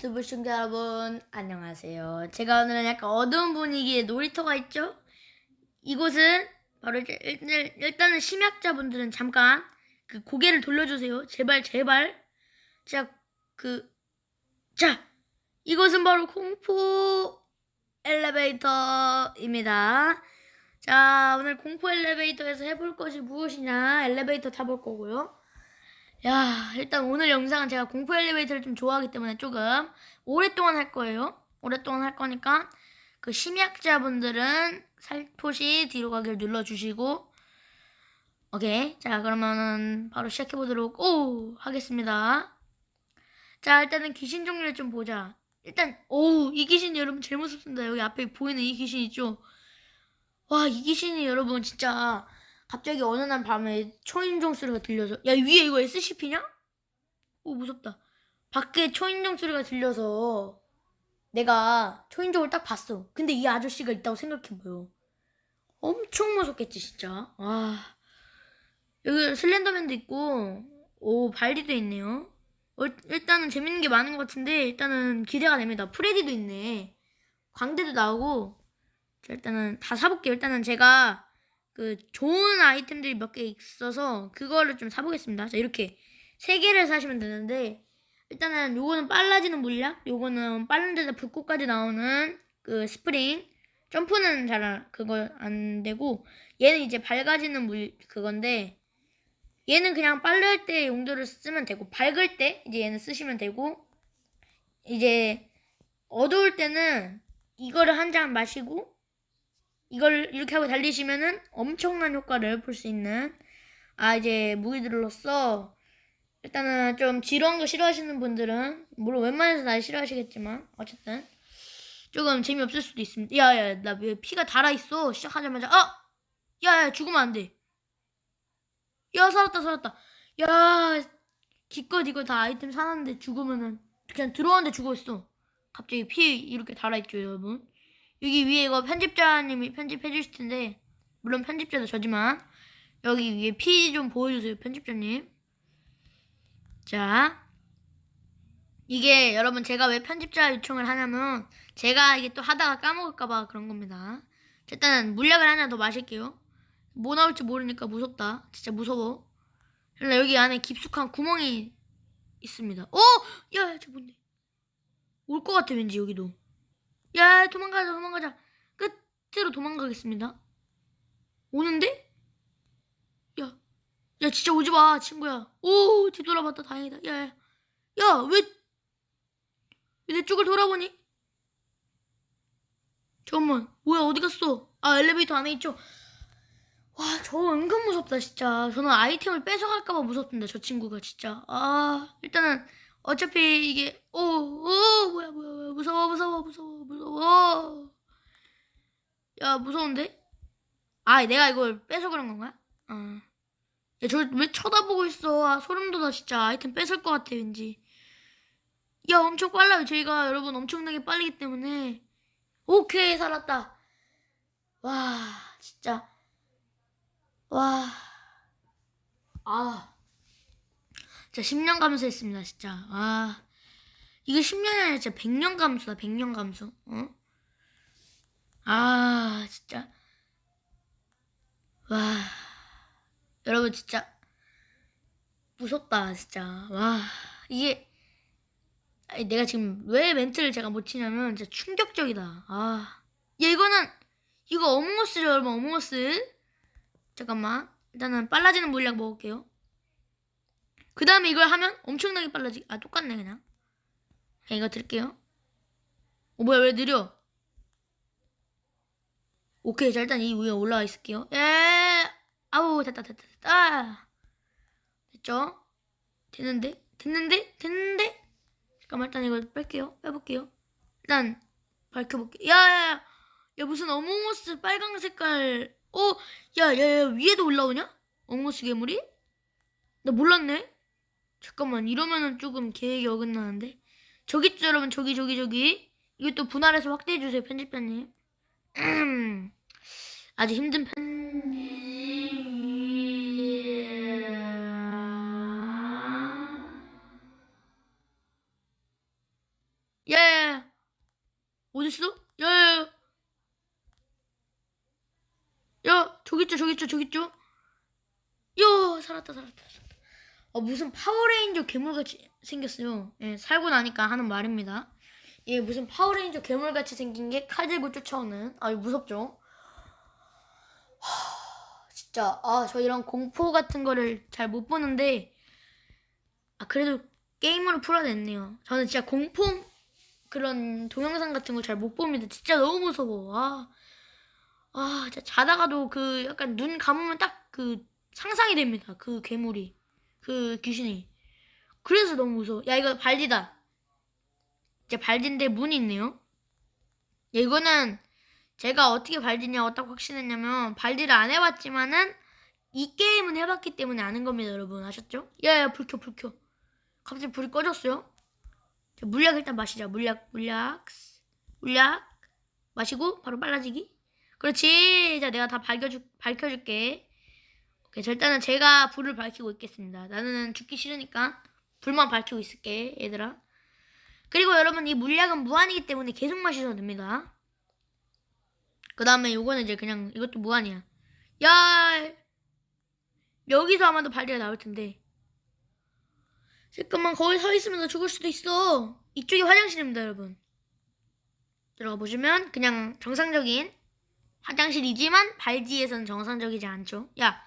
유튜브 시청자 여러분 안녕하세요. 제가 오늘은 약간 어두운 분위기의 놀이터가 있죠. 이곳은 바로 이제 일- 일단 은 심약자분들은 잠깐 그 고개를 돌려주세요. 제발 제발. 자 그 자 이곳은 바로 공포 엘리베이터입니다. 자 오늘 공포 엘리베이터에서 해볼 것이 무엇이냐 엘리베이터 타볼 거고요. 야, 일단 오늘 영상은 제가 공포 엘리베이터를 좀 좋아하기 때문에 조금 오랫동안 할 거예요. 오랫동안 할 거니까 그 심약자분들은 살포시 뒤로 가기를 눌러주시고 오케이. 자, 그러면은 바로 시작해보도록 오 하겠습니다. 자, 일단은 귀신 종류를 좀 보자. 일단 오, 이 귀신이 여러분 제일 무섭습니다. 여기 앞에 보이는 이 귀신 있죠? 와, 이 귀신이 여러분 진짜 갑자기 어느 날 밤에 초인종 소리가 들려서 야 위에 이거 SCP냐? 오 무섭다. 밖에 초인종 소리가 들려서 내가 초인종을 딱 봤어. 근데 이 아저씨가 있다고 생각해봐요. 엄청 무섭겠지 진짜. 와 여기 슬렌더맨도 있고 오 발디도 있네요. 어, 일단은 재밌는 게 많은 것 같은데 일단은 기대가 됩니다. 프레디도 있네. 광대도 나오고 자, 일단은 다 사볼게요. 일단은 제가 그 좋은 아이템들이 몇 개 있어서 그거를 좀 사보겠습니다. 자 이렇게 세 개를 사시면 되는데 일단은 요거는 빨라지는 물약, 요거는 빠른 데다 불꽃까지 나오는 그 스프링, 점프는 잘 안- 그거 안 되고 얘는 이제 밝아지는 물 그건데 얘는 그냥 빠를 때 용도를 쓰면 되고 밝을 때 이제 얘는 쓰시면 되고 이제 어두울 때는 이거를 한 잔 마시고 이걸 이렇게 하고 달리시면은 엄청난 효과를 볼 수 있는 아 이제 무기들로서 일단은 좀 지루한 거 싫어하시는 분들은 물론 웬만해서 날 싫어하시겠지만 어쨌든 조금 재미없을 수도 있습니다. 야야 나 왜 피가 달아 있어 시작하자마자 아 야야 죽으면 안 돼. 야 살았다 살았다. 야 기껏 이거 다 아이템 사놨는데 죽으면은 그냥 들어왔는데 죽어 있어. 갑자기 피 이렇게 달아 있죠 여러분. 여기 위에 이거 편집자님이 편집해 주실 텐데 물론 편집자도 저지만 여기 위에 피 좀 보여주세요 편집자님. 자 이게 여러분 제가 왜 편집자 요청을 하냐면 제가 이게 또 하다가 까먹을까봐 그런 겁니다. 자, 일단 물약을 하나 더 마실게요. 뭐 나올지 모르니까 무섭다. 진짜 무서워. 일단 여기 안에 깊숙한 구멍이 있습니다. 어! 야, 저 뭔데? 올 것 같아 왠지 여기도 야 도망가자 도망가자. 끝으로 도망가겠습니다. 오는데? 야, 야 진짜 오지 마 친구야. 오 뒤돌아봤다. 다행이다. 야야 야 왜 왜 내 쪽을 돌아보니? 잠깐만 뭐야 어디 갔어? 아 엘리베이터 안에 있죠? 와 저 은근 무섭다 진짜. 저는 아이템을 뺏어갈까봐 무섭던데 저 친구가 진짜. 아 일단은 어차피 이게 오 오 뭐야 뭐야 뭐야 무서워 무서워 무서워 무서워. 야 무서운데? 아 내가 이걸 뺏어 그런 건가? 아. 야저 왜 쳐다보고 있어? 아, 소름 돋아 진짜. 아이템 뺏을 것 같아 왠지. 야 엄청 빨라요. 저희가 여러분 엄청나게 빠르기 때문에. 오케이 살았다. 와 진짜. 와. 아. 진짜 10년 감수했습니다, 진짜. 아. 이게 10년이 아니라 진짜 100년 감수다, 100년 감수. 어? 아, 진짜. 와. 여러분, 진짜. 무섭다, 진짜. 와. 이게. 아니, 내가 지금 왜 멘트를 제가 못 치냐면, 진짜 충격적이다. 아. 야, 이거는, 이거 어몽어스죠, 여러분, 어몽어스. 잠깐만. 일단은 빨라지는 물약 먹을게요. 그 다음에 이걸 하면 엄청나게 빨라지. 아 똑같네 그냥. 이거 들게요. 어 뭐야 왜 느려? 오케이 자 일단 이 위에 올라와 있을게요. 예. 아우 됐다 됐다 됐다. 됐죠? 됐는데 됐는데 됐는데. 잠깐만 일단 이걸 뺄게요. 빼볼게요. 일단 밝혀볼게요. 야야야. 야 무슨 어몽어스 빨강 색깔. 어 야야야 위에도 올라오냐? 어몽어스 괴물이? 나 몰랐네. 잠깐만 이러면은 조금 계획이 어긋나는데 저기 있죠 여러분 저기 저기 저기 이것도 분할해서 확대해 주세요 편집자님 아주 힘든 편 어딨어? 야, 야, 야. 야, 저기 있죠, 저기 있죠, 저기 있죠. 야, 살았다, 살았다, 살았다. 아, 무슨 파워레인저 괴물같이 생겼어요. 예, 살고 나니까 하는 말입니다. 예, 무슨 파워레인저 괴물같이 생긴 게 칼 들고 쫓아오는. 아, 무섭죠? 하, 진짜, 아, 저 이런 공포 같은 거를 잘 못 보는데, 아, 그래도 게임으로 풀어냈네요. 저는 진짜 공포 그런 동영상 같은 거 잘 못 봅니다. 진짜 너무 무서워. 아, 아, 진짜 자다가도 그 약간 눈 감으면 딱 그 상상이 됩니다. 그 괴물이. 그 귀신이. 그래서 너무 무서워. 야, 이거 발디다. 이제 발디인데 문이 있네요. 야, 이거는 제가 어떻게 발디냐고 딱 확신했냐면 발디를 안 해봤지만은 이 게임은 해봤기 때문에 아는 겁니다, 여러분. 아셨죠? 야, 야, 불 켜, 불 켜. 갑자기 불이 꺼졌어요. 자, 물약 일단 마시자. 물약, 물약, 물약 마시고 바로 빨라지기. 그렇지. 자, 내가 다 밝혀줄, 밝혀줄게. 자, 일단은 제가 불을 밝히고 있겠습니다. 나는 죽기 싫으니까 불만 밝히고 있을게, 얘들아. 그리고 여러분 이 물약은 무한이기 때문에 계속 마셔도 됩니다. 그 다음에 요거는 이제 그냥 이것도 무한이야. 야, 여기서 아마도 발리가 나올 텐데. 잠깐만 거기 서 있으면 너 죽을 수도 있어. 이쪽이 화장실입니다, 여러분. 들어가 보시면 그냥 정상적인 화장실이지만 발디에서는 정상적이지 않죠. 야,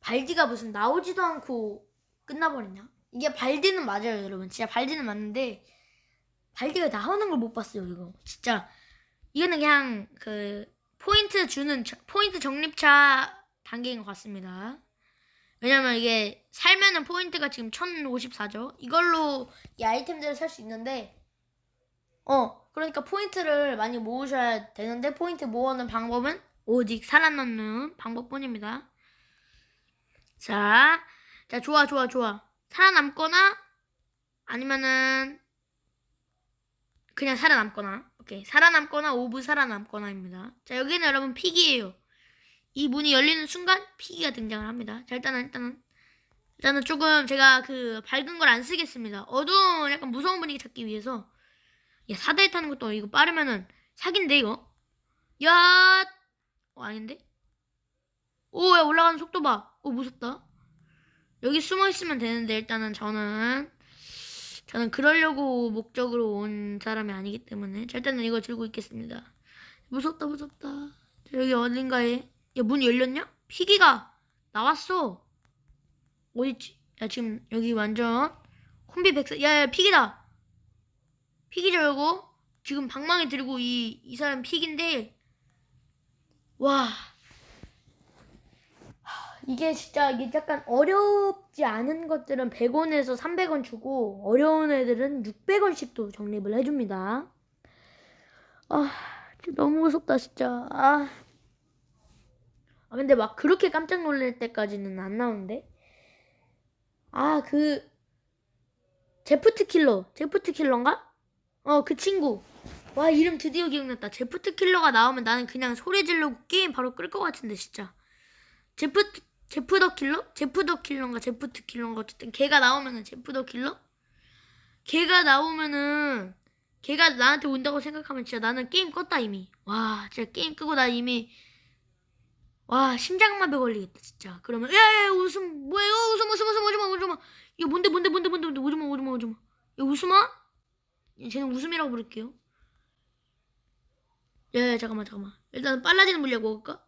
발디가 무슨 나오지도 않고 끝나버리냐? 이게 발디는 맞아요, 여러분. 진짜 발디는 맞는데 발디가 나오는 걸 못 봤어요, 이거. 진짜 이거는 그냥 그 포인트 주는 저- 포인트 적립차 단계인 것 같습니다. 왜냐면 이게 살면은 포인트가 지금 1054죠. 이걸로 이 아이템들을 살 수 있는데 어 그러니까 포인트를 많이 모으셔야 되는데 포인트 모으는 방법은 오직 살아남는 방법뿐입니다. 자, 자 좋아 좋아 좋아 살아남거나 아니면은 그냥 살아남거나 오케이 살아남거나 오브 살아남거나입니다. 자 여기는 여러분 픽이에요. 이 문이 열리는 순간 피기가 등장을 합니다. 자, 일단은, 일단은, 일단은 조금 제가 그 밝은 걸 안 쓰겠습니다. 어두운 약간 무서운 분위기 찾기 위해서. 야, 사다리 타는 것도 이거 빠르면은 사기인데, 이거? 야! 어, 아닌데? 오, 야, 올라가는 속도 봐. 오, 무섭다. 여기 숨어 있으면 되는데, 일단은 저는, 저는 그러려고 목적으로 온 사람이 아니기 때문에. 자, 일단은 이거 들고 있겠습니다. 무섭다, 무섭다. 자, 여기 어딘가에 야, 문 열렸냐? 피기가 나왔어. 어딨지? 야, 지금 여기 완전 혼비백사. 야, 야, 피기다. 피기죠, 이거? 지금 방망이 들고 이, 이 사람 피기인데, 와. 하, 이게 진짜, 이게 약간 어렵지 않은 것들은 100원에서 300원 주고, 어려운 애들은 600원씩도 적립을 해줍니다. 아, 너무 무섭다, 진짜. 아. 아, 근데 막 그렇게 깜짝 놀랄 때까지는 안 나오는데? 아, 그, 제프트 킬러. 제프트 킬러인가? 어, 그 친구. 와, 이름 드디어 기억났다. 제프트 킬러가 나오면 나는 그냥 소리 지르고 게임 바로 끌 것 같은데, 진짜. 제프트, 제프 더 킬러? 제프 더 킬러인가, 제프 트 킬러인가. 어쨌든 걔가 나오면은 제프 더 킬러? 걔가 나오면은, 걔가 나한테 온다고 생각하면 진짜 나는 게임 껐다, 이미. 와, 진짜 게임 끄고 나 이미 와 심장마비 걸리겠다 진짜 그러면 야야 웃음 뭐예요 웃음 웃음 웃음 오지마 오지마 이거 뭔데 뭔데 뭔데 뭔데 뭔데 오지마 오지마 오지마 야 웃음아? 야, 쟤는 웃음이라고 부를게요 야야 잠깐만 잠깐만 일단 빨라지는 물약 먹을까?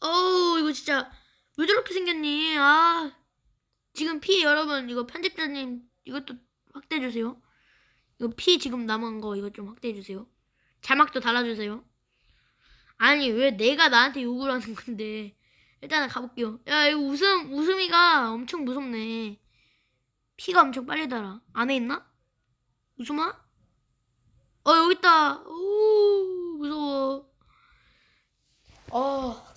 어우 이거 진짜 왜 저렇게 생겼니? 아. 지금 피 여러분 이거 편집자님 이것도 확대해주세요. 이거 피 지금 남은 거 이거 좀 확대해주세요. 자막도 달아주세요. 아니 왜 내가 나한테 욕을 하는 건데? 일단은 가볼게요. 야 이거 웃음 웃음이가 엄청 무섭네. 피가 엄청 빨리 달아. 안에 있나? 웃음아? 어 여기 있다 오 무서워 어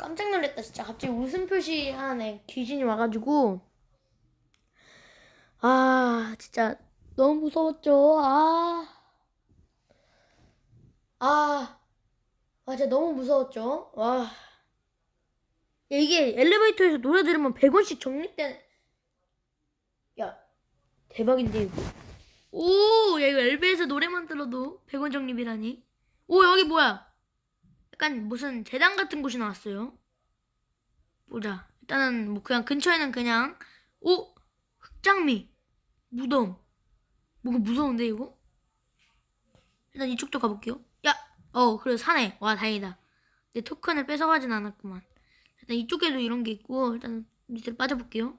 놀랐다 진짜 갑자기 웃음 표시하는 애 귀신이 와가지고 아 진짜 너무 무서웠죠 아 아. 아, 진짜 너무 무서웠죠? 와. 야, 이게 엘리베이터에서 노래 들으면 100원씩 적립된. 야, 대박인데, 이거. 오, 야, 이거 엘베에서 노래만 들어도 100원 적립이라니. 오, 여기 뭐야? 약간 무슨 재단 같은 곳이 나왔어요. 보자. 일단은 뭐 그냥 근처에는 그냥 오 흑장미 무덤 뭔가 무서운데 이거? 일단 이쪽도 가볼게요. 야, 어 그래 사네. 와 다행이다. 내 토큰을 뺏어가진 않았구만. 일단 이쪽에도 이런 게 있고 일단 밑으로 빠져볼게요.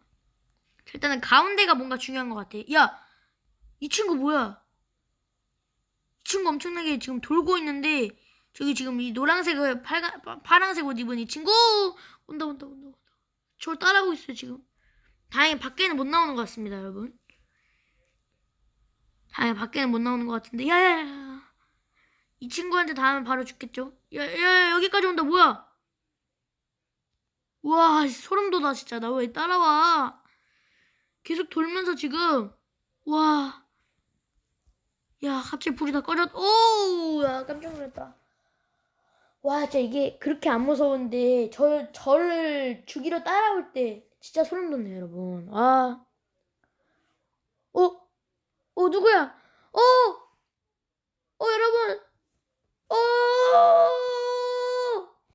자, 일단은 가운데가 뭔가 중요한 것 같아. 야, 이 친구 뭐야? 이 친구 엄청나게 지금 돌고 있는데 저기 지금 이 노란색을 빨간 파- 파란색 옷 입은 이 친구 온다 온다 온다 온다. 저를 따라하고 있어요 지금. 다행히 밖에는 못 나오는 것 같습니다 여러분. 다행히 밖에는 못 나오는 것 같은데 야야야. 이 친구한테 닿으면 바로 죽겠죠? 야야 여기까지 온다 뭐야? 우와 소름 돋아 진짜 나 왜 따라와? 계속 돌면서 지금 와. 야 갑자기 불이 다 꺼졌. 오, 야 깜짝 놀랐다. 와, 진짜 이게 그렇게 안 무서운데 저 저를 죽이러 따라올 때 진짜 소름 돋네요, 여러분. 아, 어, 어 누구야? 어, 어 여러분, 어,